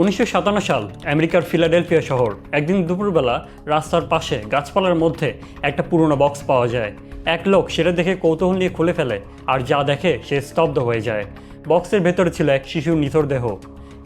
উনিশশো সাতান্ন সাল আমেরিকার ফিলাডেলফিয়া শহর। একদিন দুপুরবেলা রাস্তার পাশে গাছপালার মধ্যে একটা পুরনো বক্স পাওয়া যায়। এক লোক সেটা দেখে কৌতূহল নিয়ে খুলে ফেলে, আর যা দেখে সে স্তব্ধ হয়ে যায়। বক্সের ভেতরে ছিল এক শিশুর নিথর দেহ।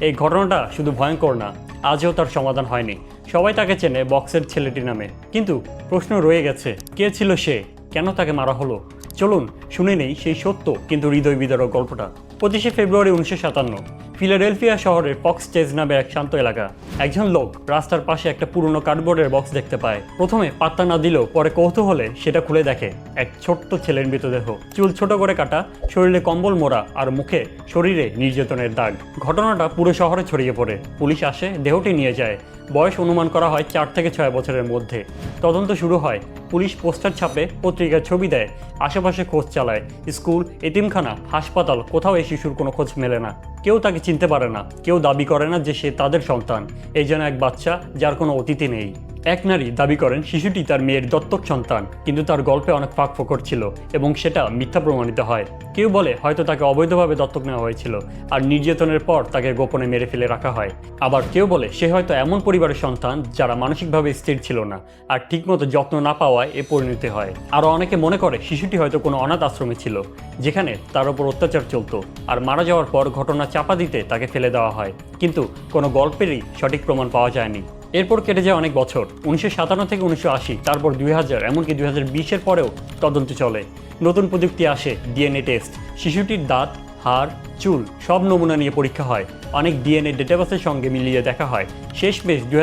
এই ঘটনাটা শুধু ভয়ঙ্কর না, আজও তার সমাধান হয়নি। সবাই তাকে চেনে বক্সের ছেলেটি নামে। কিন্তু প্রশ্ন রয়ে গেছে, কে ছিল সে? কেন তাকে মারা হলো? চলুন শুনে নেই সেই সত্য, কিন্তু হৃদয় বিদারক গল্পটা। পঁচিশে ফেব্রুয়ারি উনিশশো সাতান্ন ফিলাডেলফিয়া শহরের পক্স চেজ নামে এক শান্ত এলাকা। একজন লোক রাস্তার পাশে একটা পুরনো কার্ডবোর্ডের বক্স দেখতে পায়। প্রথমে পাত্তা না দিলেও পরে কৌতূহলে সেটা খুলে দেখে এক ছোট্ট ছেলের মৃতদেহ। চুল ছোট করে কাটা, শরীরে কম্বল মোড়া আর মুখে শরীরে নির্যাতনের দাগ। ঘটনাটা পুরো শহরে ছড়িয়ে পড়ে। পুলিশ আসে, দেহটি নিয়ে যায়। বয়স অনুমান করা হয় চার থেকে ছয় বছরের মধ্যে। তদন্ত শুরু হয়। পুলিশ পোস্টার ছাপে, পত্রিকার ছবি দেয়, আশেপাশে খোঁজ চালায়। স্কুল, এতিমখানা, হাসপাতাল, কোথাও এই শিশুর কোনো খোঁজ মেলে না। কেউ তাকে চিনতে পারে না, কেউ দাবি করে না যে সে তাদের সন্তান। এই যেন এক বাচ্চা যার কোনো অতিথি নেই। এক নারী দাবি করেন শিশুটি তার মেয়ের দত্তক সন্তান, কিন্তু তার গল্পে অনেক ফাঁক ফোকর ছিল এবং সেটা মিথ্যা প্রমাণিত হয়। কেউ বলে হয়তো তাকে অবৈধভাবে দত্তক নেওয়া হয়েছিল আর নির্যাতনের পর তাকে গোপনে মেরে ফেলে রাখা হয়। আবার কেউ বলে সে হয়তো এমন পরিবারের সন্তান যারা মানসিকভাবে স্থির ছিল না আর ঠিকমতো যত্ন না পাওয়ায় এ পরিণতি হয়। আরও অনেকে মনে করে শিশুটি হয়তো কোনো অনাথ আশ্রমে ছিল, যেখানে তার ওপর অত্যাচার চলতো আর মারা যাওয়ার পর ঘটনা চাপা দিতে তাকে ফেলে দেওয়া হয়। কিন্তু কোনো গল্পেরই সঠিক প্রমাণ পাওয়া যায়নি। এরপর কেটে যায় অনেক বছর। উনিশশো সাতান্ন থেকে উনিশশো আশি, তারপর দুই হাজার, এমনকি দুই হাজার বিশের পরেও তদন্ত চলে। নতুন প্রযুক্তি আসে, ডিএনএ টেস্ট। শিশুটির দাঁত হাড়, চুল সব নমুনা নিয়ে পরীক্ষা হয়। অনেক ডিএনএ ডেটাবেসের সঙ্গে মিলিয়ে দেখা হয়। শেষ শেষমেশ দুই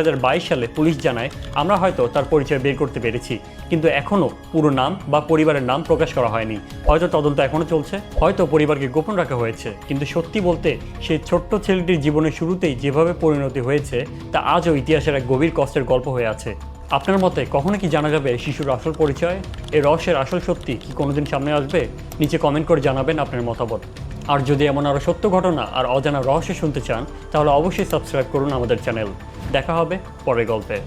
সালে পুলিশ জানায়, আমরা হয়তো তার পরিচয় বের করতে পেরেছি, কিন্তু এখনও পুরো নাম বা পরিবারের নাম প্রকাশ করা হয়নি। হয়তো তদন্ত এখনও চলছে, হয়তো পরিবারকে গোপন রাখা হয়েছে, কিন্তু সত্যি বলতে সেই ছোট্ট ছেলেটির জীবনের শুরুতেই যেভাবে পরিণতি হয়েছে, তা আজও ইতিহাসের এক গভীর কষ্টের গল্প হয়ে আছে। আপনার মতে কখনো কি জানা যাবে শিশুর আসল পরিচয়? এই রহস্যের আসল সত্যি কি কোনোদিন সামনে আসবে? নিচে কমেন্ট করে জানাবেন আপনার মতামত। আর যদি এমন আরও সত্য ঘটনা আর অজানা রহস্য শুনতে চান, তাহলে অবশ্যই সাবস্ক্রাইব করুন আমাদের চ্যানেল। দেখা হবে পরের গল্পে।